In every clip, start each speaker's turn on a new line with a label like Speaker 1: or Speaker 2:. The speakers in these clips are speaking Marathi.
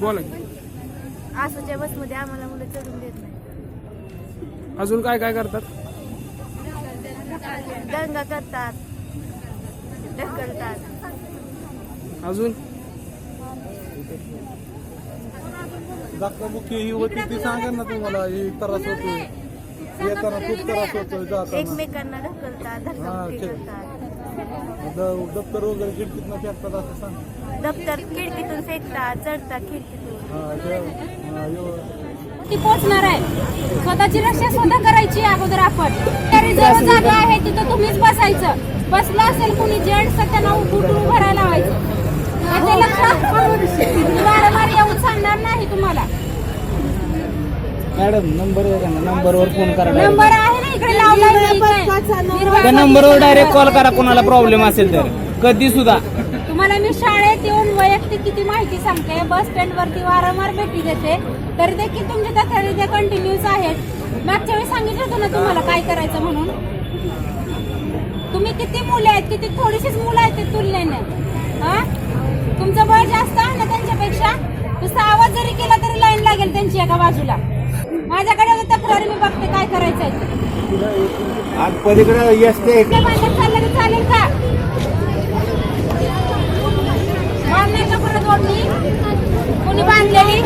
Speaker 1: बोला की.
Speaker 2: आसूच्या बसमध्ये आम्हाला मुलं चढून देत नाही.
Speaker 1: अजून काय काय करतात?
Speaker 2: दंगा करतात. ढकलतात.
Speaker 1: अजून?
Speaker 3: धक्काबुक्की ही होती ती सांगा ना तुम्हाला ही त्रास होतोय. येताना खूप त्रास जाताना.
Speaker 2: एकमेकांना ढकलतात धक्काबुक्की. करतात.
Speaker 3: दप्तर वगैरे खिडकीतनं फेकतात असं सांग.
Speaker 2: दप्तर खिडकीतून फेकतात चढतात खिडकीतून.
Speaker 3: हा, ते- हा, एव-
Speaker 4: ती पोचणार आहे. स्वतःची रक्षा स्वतः करायची अगोदर आपण. तरी जवळ जागा आहे तिथं तुम्हीच बसायचं. बसलं असेल कुणी जेंट्स तर त्यांना उठून उभं राहायला लावायचं ते लक्षात वारंवार येऊन सांगणार नाही तुम्हाला.
Speaker 5: मॅडम नंबर नंबरवर फोन करा.
Speaker 4: नंबर आहे ना इकडे. हिरवा
Speaker 5: त्या नंबरवर डायरेक्ट कॉल करा कोणाला प्रॉब्लेम असेल तर. कधी सुद्धा.
Speaker 4: तुम्हाला मी शाळेत येऊन वैयक्तिक किती माहिती सांगते? बस स्टँड वरती वारंवार भेटी देते. तरी देखील तुमचे तक्रारी त्या कंटिन्यूस आहेत. मागच्या वेळी सांगितलं होतं ना तुम्हाला काय करायचं म्हणून? तुम्ही किती मुले आहेत? किती थोडीशीच मुलं आहेत ते तुलनेने. हा? तुमचं बळ जास्त आहे ना त्यांच्यापेक्षा? नुसता आवाज जरी केला तरी लाईन लागेल त्यांची एका बाजूला. माझ्याकडे तक्रारी मी बघते काय करायचंय ते.
Speaker 5: आज पलीकडे येते
Speaker 4: ते बांधत चाललं तर चालेल का बांधण्याच्या पुढे जोडणी कोणी बांधलेली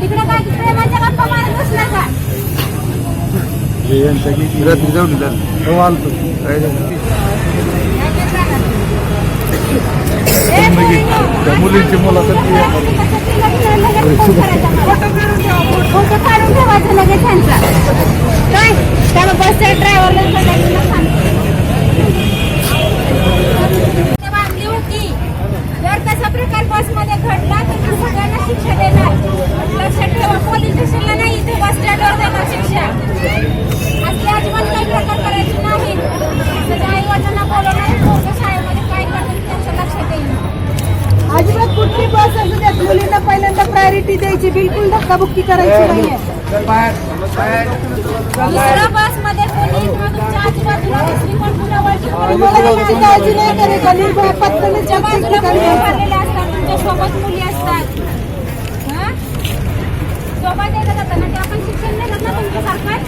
Speaker 4: तिकडे काय प्रेमाच्या गप्पा मारत बसला का
Speaker 3: हे यांच्या की- हो, आलतो.
Speaker 4: ए, पोरींनो,
Speaker 3: त्या मुलींची मुलाखत घे.
Speaker 4: फोटो काढून ठेवायचं लगेच त्यांचा
Speaker 6: मुलींना पहिल्यांदा प्रायोरिटी द्यायची. बिलकुल धक्काबुक्की करायची नाहीये. काळजी नाही
Speaker 4: सोबत मुली असतात. हं? सोबत येतात ना ते आपण शिक्षण देतात ना तुमच्या सरकार